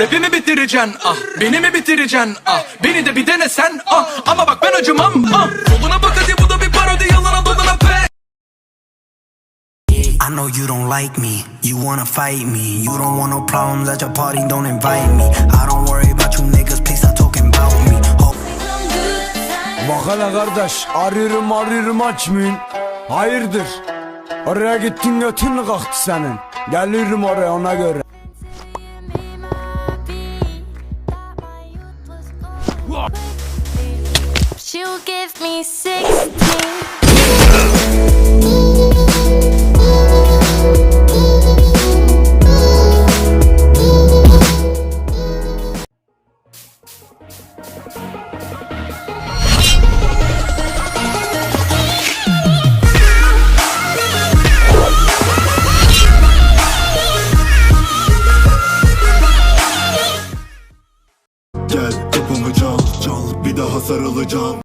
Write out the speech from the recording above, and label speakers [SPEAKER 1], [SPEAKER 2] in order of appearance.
[SPEAKER 1] Rapimi bitireceksin? Ah Beni mi bitireceksin? Ah Beni de bir dene sen ah. Ama bak ben acımam ah. Soluna bak hadi bu da bir parodi. Yalana dolana pe
[SPEAKER 2] I know you don't like me, you wanna fight me. You don't want no problems. At your party, don't invite me. I don't worry about you niggas, please stop talking about me. Oh.
[SPEAKER 3] Bak hele kardeş arıyorum arıyorum açmayın. Hayırdır? Oraya gittin götün kalktı senin? Geliyorum oraya ona göre
[SPEAKER 4] She'll give me 16.
[SPEAKER 5] bir daha sarılacağım